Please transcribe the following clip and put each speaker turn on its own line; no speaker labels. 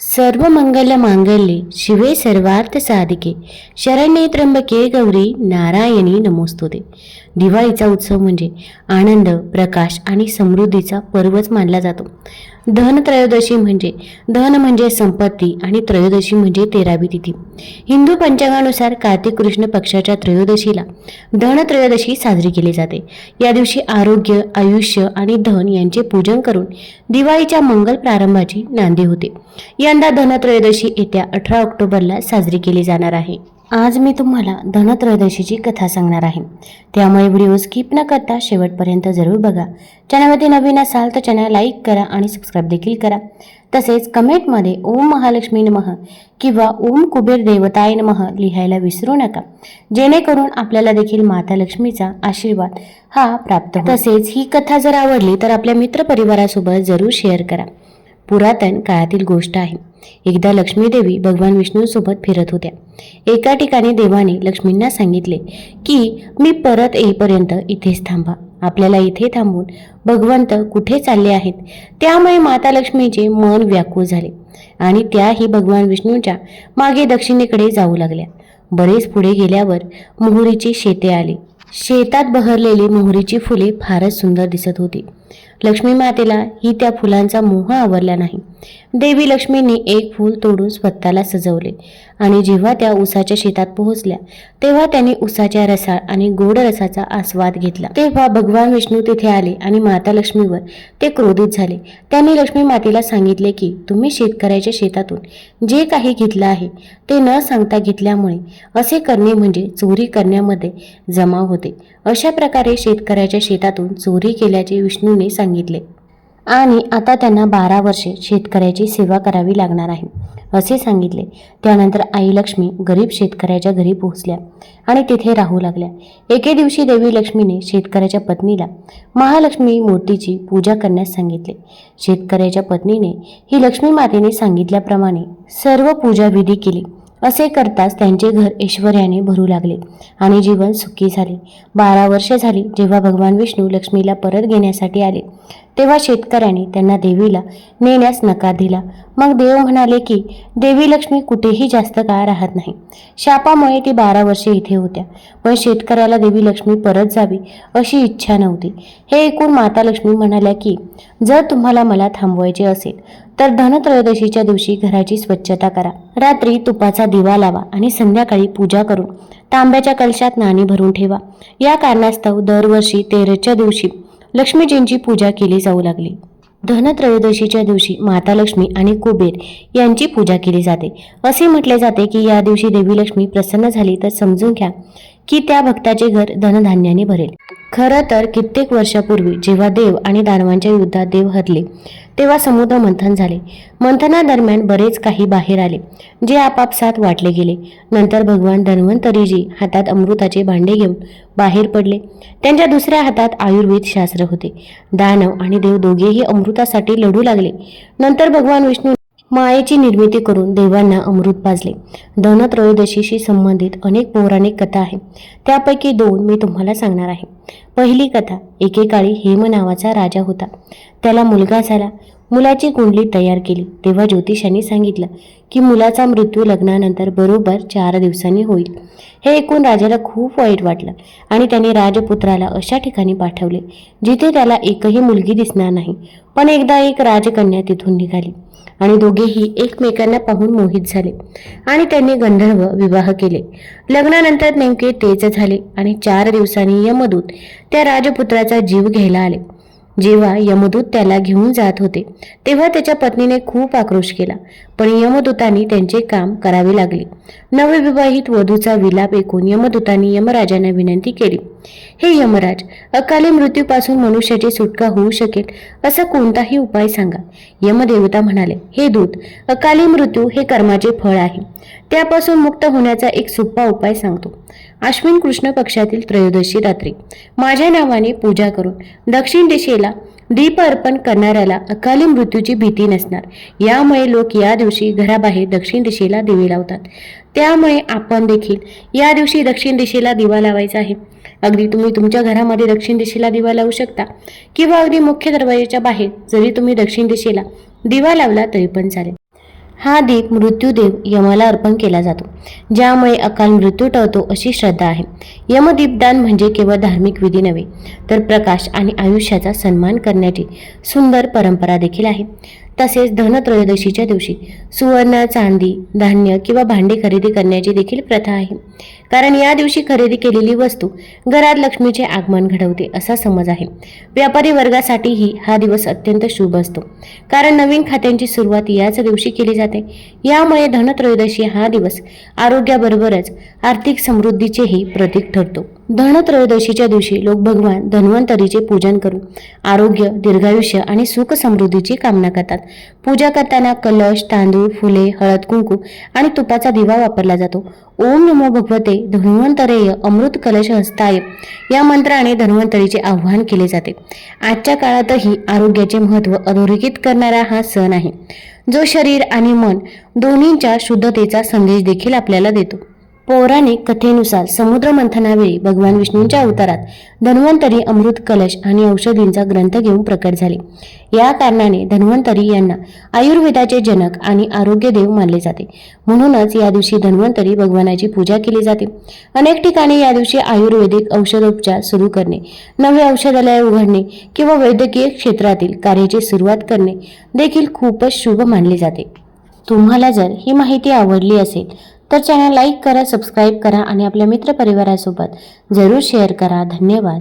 ಸರ್ವಮಂಗಲ ಮಾಂಗಲ್ಯೆ ಶಿವೇ ಸರ್ವಾರ್ಥ ಸಾಧಿಕೆ. ಶರಣ್ಯೇ ತ್ರಂಬಕೆ ಗೌರಿ ನಾರಾಯಣಿ ನಮೋಸ್ತುತೆ. दिवाळीचा उत्सव म्हणजे आनंद प्रकाश आणि समृद्धीचा पर्वच मानला जातो. धनत्रयोदशी म्हणजे धन म्हणजे संपत्ती आणि त्रयोदशी म्हणजे तेरावी तिथी. हिंदू पंचांगानुसार कार्तिक कृष्ण पक्षाच्या त्रयोदशीला धन त्रयोदशी साजरी केली जाते. या दिवशी आरोग्य आयुष्य आणि धन यांचे पूजन करून दिवाळीच्या मंगल प्रारंभाची नांदी होते. यंदा धनत्रयोदशी येत्या अठरा ऑक्टोबरला साजरी केली जाणार आहे. आज मी तुम्हाला धनत्रयोदशीची कथा सांगणार आहे. त्यामुळे व्हिडिओ स्किप न करता शेवटपर्यंत जरूर बघा. चॅनलमध्ये नवीन असाल तर चॅनल लाईक करा आणि सबस्क्राईब देखील करा. तसेच कमेंटमध्ये ओम महालक्ष्मी नमः किंवा ओम कुबेर देवताय नमः लिहायला विसरू नका. जेणेकरून आपल्याला देखील माता लक्ष्मीचा आशीर्वाद हा प्राप्त तसेच ही कथा जर आवडली तर आपल्या मित्रपरिवारासोबत जरूर शेअर करा. पुरातन काळातील गोष्ट आहे. एकदा लक्ष्मीदेवी भगवान विष्णूसोबत फिरत होत्या. एका ठिकाणी देवाने लक्ष्मींना सांगितले की मी परत येईपर्यंत इथेच थांबा. आपल्याला इथे थांबून भगवंत कुठे चालले आहेत? त्यामुळे माता लक्ष्मीचे मन व्याकुळ झाले आणि त्याही भगवान विष्णूच्या मागे दक्षिणेकडे जाऊ लागल्या. बरेच पुढे गेल्यावर मोहरीची शेते आली. शेतात बहरलेली मोहरीची फुले फारच सुंदर दिसत होती. लक्ष्मी मातेला ही त्या फुलांचा मोह आवरला नाही. देवी लक्ष्मींनी एक फूल तोडून स्वतःला सजवले. आणि जेव्हा त्या उसाच्या शेतात पोहोचल्या तेव्हा त्यांनी उसाच्या रसाळ आणि गोड रसाचा आस्वाद घेतला. तेव्हा भगवान विष्णू तिथे आले आणि माता लक्ष्मीवर ते क्रोधित झाले. त्यांनी लक्ष्मी मातेला सांगितले की तुम्ही शेतकऱ्याच्या शेतातून जे काही घेतलं आहे ते न सांगता घेतल्यामुळे असे करणे म्हणजे चोरी करण्यामध्ये जमा होते. अशा प्रकारे शेतकऱ्याच्या शेतातून चोरी केल्याचे विष्णूने सांगितले. आणि आता त्यांना बारा वर्षे शेतकऱ्याची सेवा करावी लागणार आहे. असे सांगितले. त्यानंतर आई लक्ष्मी गरीब शेतकऱ्याच्या घरी पोहोचल्या आणि तिथे राहू लागल्या. एके दिवशी देवी लक्ष्मीने शेतकऱ्याच्या पत्नीला महालक्ष्मी मूर्तीची पूजा करण्यास सांगितले. शेतकऱ्याच्या पत्नीने ही लक्ष्मी मातेने सांगितल्याप्रमाणे सर्व पूजाविधी केली. असे करताच त्यांचे घर ऐश्वर्याने भरू लागले आणि जीवन सुखी झाले. बारा वर्षे झाली जेव्हा भगवान विष्णू लक्ष्मीला परत घेण्यासाठी आले तेव्हा शेतकऱ्याने त्यांना देवीला नेण्यास नकार दिला. मग देव म्हणाले की देवी लक्ष्मी कुठेही जास्त काळ राहत नाही. शापामुळे ती बारा वर्षे इथे होत्या. पण शेतकऱ्याला देवी लक्ष्मी परत जावी अशी इच्छा नव्हती. हे ऐकून माता लक्ष्मी म्हणाल्या की जर तुम्हाला मला थांबवायचे असेल तर धनत्रयोदशीच्या दिवशी घराची स्वच्छता करा. रात्री तुपाचा दिवा लावा आणि संध्याकाळी पूजा करून तांब्याच्या कलशात नाणी भरून ठेवा. या कारणास्तव दरवर्षी तेराच्या दिवशी लक्ष्मीजींची पूजा केली जाऊ लागली. धनत्रयोदशीच्या दिवशी माता लक्ष्मी आणि कुबेर यांची पूजा केली जाते. असे म्हटले जाते की या दिवशी देवी लक्ष्मी प्रसन्न झाली तर समजून घ्या. की त्या भक्ताचे घर धनधान्याने भरेल. खरं तर कित्येक वर्षापूर्वी जेव्हा देव आणि दानवांच्या युद्धात देव हरले तेव्हा समुद्र मंथन झाले. मंथनादरम्यान बरेच काही बाहेर आले जे आपापसात वाटले गेले. नंतर भगवान धन्वंतरीजी हातात अमृताचे भांडे घेऊन बाहेर पडले. त्यांच्या दुसऱ्या हातात आयुर्वेद शास्त्र होते. दानव आणि देव दोघेही अमृतासाठी लढू लागले. नंतर भगवान विष्णू मायेची निर्मिती करून देवांना अमृत पाजले धनत्रयोदशीशी संबंधित अनेक पौराणिक कथा आहेत त्यापैकी दोन मी तुम्हाला सांगणार आहे. पहिली कथा एकेकाळी हेम नावाचा राजा होता. त्याला मुलगा झाला. मुलाची कुंडली तयार केली. तेव्हा ज्योतिषांनी सांगितलं की मुलाचा मृत्यू लग्नानंतर बरोबर चार दिवसांनी होईल. हे ऐकून राजाला खूप वाईट वाटलं आणि त्याने राजपुत्राला अशा ठिकाणी पाठवले जिथे त्याला एकही मुलगी दिसणार नाही. पण एकदा एक राजकन्या तिथून निघाली आणि दोघेही एकमेकांना पाहून मोहित झाले आणि त्यांनी गंधर्व विवाह केले. लग्नानंतर नेमके तेच झाले आणि चार दिवसांनी यमदूत त्या राजपुत्राचा जीव घ्यायला आले. जेव्हा यमदूत त्याला घेऊन जात होते तेव्हा त्याच्या पत्नीने खूप आक्रोश केला. पण यमदूतांनी त्यांचे काम करावे लागले. नवविवाहित वधूचा विलाप ऐकून यमदूतांनी यमराजांना विनंती केली. हे यमराज अकाली मृत्यूपासून मनुष्याची सुटका होऊ शकेल असा कोणताही उपाय सांगा. यमदेवता म्हणाले हे दूत अकाली मृत्यू हे कर्माचे फळ आहे. त्यापासून मुक्त होण्याचा एक सोपा उपाय सांगतो. अश्विन कृष्ण पक्षातील त्रयोदशी रात्री माझ्या नावाने पूजा करून दक्षिण दिशेला दीप अर्पण करणाऱ्याला अकाली मृत्यूची भीती नसणार. यामुळे लोक या दिवशी घराबाहेर दक्षिण दिशेला दिवे लावतात. त्यामुळे आपण देखील या दिवशी दक्षिण दिशेला दिवा लावायचा आहे. अगदी तुम्ही तुमच्या घरामध्ये दक्षिण दिशेला दिवा लावू शकता किंवा अगदी मुख्य दरवाजाच्या बाहेर जरी तुम्ही दक्षिण दिशेला दिवा लावला तरी पण चालेल. हा दीप मृत्यूदेव यमाला अर्पण केला जातो ज्यामुळे अकाल मृत्यू टळतो अशी श्रद्धा आहे. यमदीपदान म्हणजे केवळ धार्मिक विधी नव्हे तर प्रकाश आणि आयुष्याचा सन्मान करण्याची सुंदर परंपरा देखील आहे. तसेच धनत्रयोदशीच्या दिवशी सुवर्ण चांदी धान्य किंवा भांडी खरेदी करण्याची देखील प्रथा आहे. कारण या दिवशी खरेदी केलेली वस्तू घरात लक्ष्मीचे आगमन घडवते असा समज आहे. व्यापारी वर्गासाठीही हा दिवस अत्यंत शुभ असतो. कारण नवीन खात्यांची सुरुवात याच दिवशी केली जाते. यामुळे धनत्रयोदशी हा दिवस आरोग्याबरोबरच आर्थिक समृद्धीचेही प्रतीक ठरतो. धनत्रयोदशीच्या दिवशी लोक भगवान धन्वंतरीचे पूजन करून आरोग्य दीर्घायुष्य आणि सुख समृद्धीची कामना करतात. पूजा करताना कलश तांदूळ फुले हळद कुंकू आणि तुपाचा दिवा वापरला जातो. ओम नमो भगवते धन्वंतरेय अमृत कलश हस्ताय या मंत्राने धन्वंतरीचे आव्हान केले जाते. आजच्या काळातही आरोग्याचे महत्त्व अधोरेखित करणारा हा सण आहे. जो शरीर आणि मन दोन्हींच्या शुद्धतेचा संदेश देखील आपल्याला देतो. पौराणिक कथेनुसार समुद्र मंथनावेळी भगवान विष्णूंच्या अवतारात धन्वंतरी अमृत कलश आणि औषधींचा ग्रंथ घेऊन प्रकट झाले. या कारणाने धन्वंतरी यांना आयुर्वेदाचे जनक आणि आरोग्य देव मानले जाते. म्हणूनच या दिवशी धन्वंतरी भगवानाची पूजा केली जाते. अनेक ठिकाणी या दिवशी आयुर्वेदिक औषधोपचार सुरू करणे नवे औषधालय उघडणे किंवा वैद्यकीय क्षेत्रातील कार्याची सुरुवात करणे देखील खूपच शुभ मानले जाते. तुम्हाला जर ही माहिती आवडली असेल तर चॅनल लाईक करा सबस्क्राईब करा आणि आपल्या मित्रपरिवारासोबत जरूर शेअर करा. धन्यवाद.